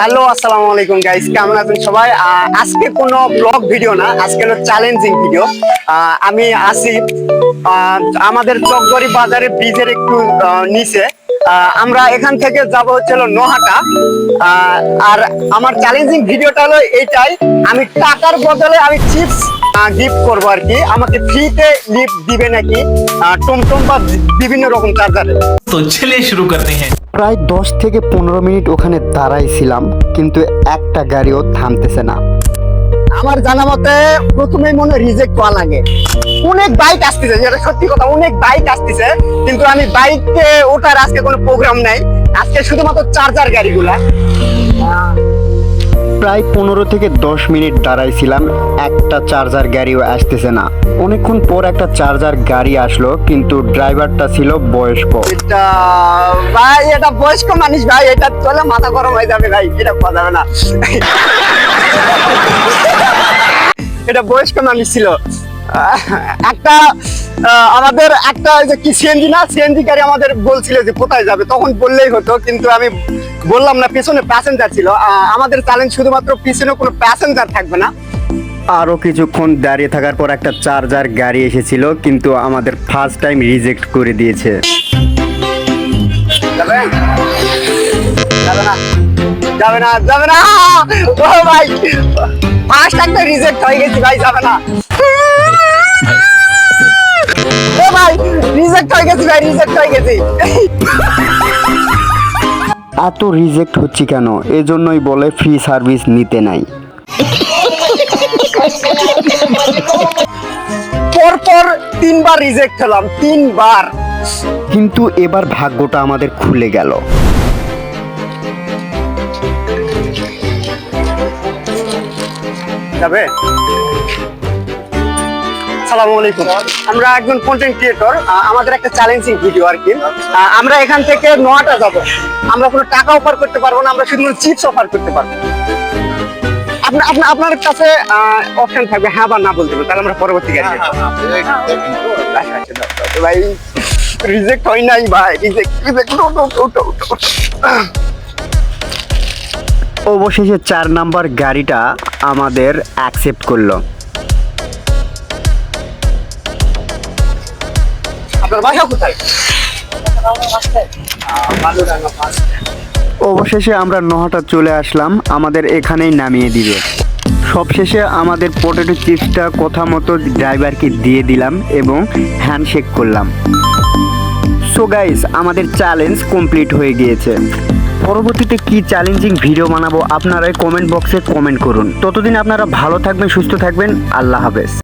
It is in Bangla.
হ্যালো, আসসালামু আলাইকুম গাইস কেমন আছেন সবাই? আজকে কোনো ব্লগ ভিডিও না, আজকে হলো চ্যালেঞ্জিং ভিডিও আমি আসি আমাদের চকগড়ি বাজারে ব্রিজের একটু নিচে। আমরা এখান থেকে যাব হচ্ছিল নোহাটা। আর আমার চ্যালেঞ্জিং ভিডিওটা হলো এইটাই। আমি টাকার বদলে আমি চিপস গিফট করব আর কি। আমাকে ফ্রিতে লিফ্ট দিবে নাকি? টমটম বা বিভিন্ন রকম চার্জার তো ছেলে শুরু করতে হ্যাঁ। প্রায় দশ থেকে পনেরো মিনিট ওখানে দাঁড়াইছিলাম কিন্তু একটা গাড়িও থামতেছে না। আমার জানা মতে প্রথমে মনে রিজেক্ট করা লাগে। অনেক বাইক আসতেছে যেটা সত্যি কথা অনেক বাইক আসতেছে কিন্তু আমি বাইকে ওঠার আজকে কোনো প্রোগ্রাম নাই। আজকে শুধুমাত্র চার্জার গাড়িগুলা। প্রায় পনেরো থেকে দশ মিনিট দাঁড়াইছিলাম একটা চার্জার গাড়িও আসতেছে না। অনেকক্ষণ পর একটা চার্জার গাড়ি আসলো কিন্তু ড্রাইভারটা ছিল বয়স্ক। এটা ভাই এটা বয়স্ক মানুষ ভাই এটা চলে মাথা গরম হয়ে যাবে ভাই এটা পাওয়া যাবে না। এটা বয়স্ক মানুষ ছিল। একটা আমাদের একটা যে কি সিএনজি না সিএনজি গাড়ি আমাদের বলছিল যে কোথায় যাবে তখন বললেই হতো কিন্তু আমি বললাম না পিছনে প্যাসেঞ্জার ছিল। আমাদের চ্যালেঞ্জ শুধুমাত্র পিছনে কোনো প্যাসেঞ্জার থাকবে না। আরও কিছুক্ষণ দাঁড়িয়ে থাকার পর একটা চার্জার গাড়ি এসেছিল কিন্তু আমাদের ফার্স্ট টাইম রিজেক্ট করে দিয়েছে। যাবে না যাবে না। ও ভাই ফার্স্ট একটা রিজেক্ট হয়ে গেছি ভাই যাবে না। ও ভাই রিজেক্ট হয়ে গেছি ভাই রিজেক্ট হয়ে গেছি। এত রিজেক্ট হচ্ছে কেন? এজন্যই বলে ফ্রি সার্ভিস নিতে নাই। পর পর তিনবার রিজেক্ট হলাম তিনবার। কিন্তু এবার ভাগ্যটা আমাদের খুলে গেল। যাবে? আসসালামু আলাইকুম। আমরা একজন কন্টেন্ট ক্রিয়েটর আমাদের একটা চ্যালেঞ্জিং ভিডিও আর কি। আমরা এখান থেকে নোয়াটা যাব। আমরা কোনো টাকা অফার করতে পারব না আমরা শুধু চিপস অফার করতে পারব। আপনার আপনার আপনার কাছে অপশন থাকবে হ্যাঁ বা না বলতে হবে তাহলে আমরা পরবর্তী গাড়ি ভাই রিজেক্ট হয় নাই ভাই রিজেক্ট রিজেক্ট অবশেষে চার নাম্বার গাড়িটা আমাদের অ্যাকসেপ্ট করল। অবশেষে আমরা নহাটা চলে আসলাম আমাদের এখানেই নামিয়ে দিবে। সবশেষে আমাদের পটেটো চিপসটা কথা মতো ড্রাইভারকে দিয়ে দিলাম এবং হ্যান্ডশেক করলাম। সো গাইস আমাদের চ্যালেঞ্জ কমপ্লিট হয়ে গিয়েছে। পরবর্তীতে কি চ্যালেঞ্জিং ভিডিও বানাবো আপনারাই কমেন্ট বক্সে কমেন্ট করুন। ততদিন আপনারা ভালো থাকবেন, সুস্থ থাকবেন, আল্লাহ হাফেজ।